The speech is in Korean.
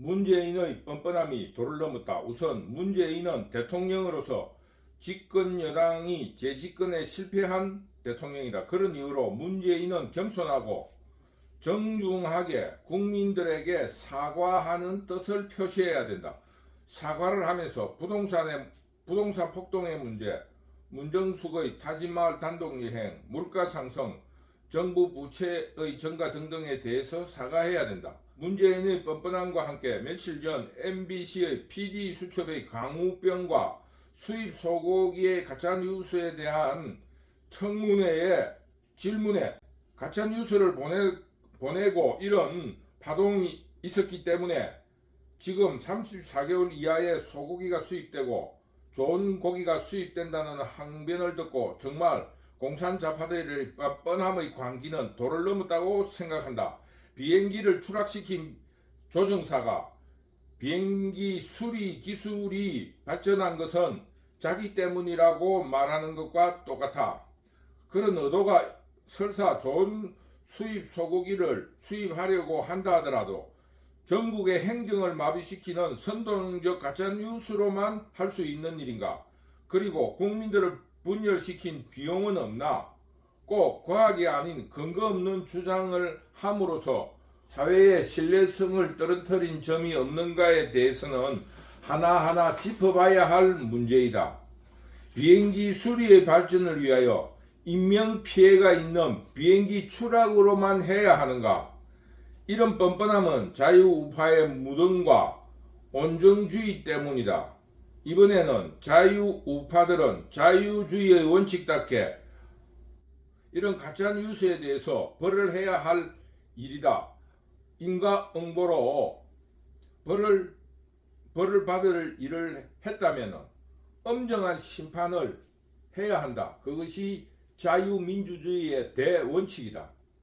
문재인의 뻔뻔함이 도를 넘었다. 우선 문재인은 대통령으로서 집권 여당이 재집권에 실패한 대통령이다. 그런 이유로 문재인은 겸손하고 정중하게 국민들에게 사과하는 뜻을 표시해야 된다. 사과를 하면서 부동산의 부동산 폭등의 문제, 문정숙의 타지마을 단독 여행, 물가 상승, 정부 부채의 증가 등등에 대해서 사과해야 된다. 문재인의 뻔뻔함과 함께 며칠 전 MBC의 PD 수첩의 강우병과 수입 소고기의 가짜 뉴스에 대한 청문회에 질문에 가짜 뉴스를 보내 보내고 이런 파동이 있었기 때문에 지금 34개월 이하의 소고기가 수입되고 좋은 고기가 수입된다는 항변을 듣고 정말 공산 좌파들의 뻔뻔함의 광기는 도를 넘었다고 생각한다. 비행기를 추락시킨 조종사가 비행기 수리 기술이 발전한 것은 자기 때문이라고 말하는 것과 똑같아. 그런 의도가 설사 좋은 수입 소고기를 수입하려고 한다 하더라도 전국의 행정을 마비시키는 선동적 가짜 뉴스로만 할 수 있는 일인가? 그리고 국민들을 분열시킨 비용은 없나? 꼭 과학이 아닌 근거 없는 주장을 함으로써 사회의 신뢰성을 떨어뜨린 점이 없는가에 대해서는 하나하나 짚어봐야 할 문제이다. 비행기 수리의 발전을 위하여 인명 피해가 있는 비행기 추락으로만 해야 하는가? 이런 뻔뻔함은 자유우파의 무덤과 온정주의 때문이다. 이번에는 자유 우파들은 자유주의의 원칙답게 이런 가짜 뉴스에 대해서 벌을 해야 할 일이다. 인과응보로 벌을 벌을 받을 일을 했다면 엄정한 심판을 해야 한다. 그것이 자유민주주의의 대원칙이다.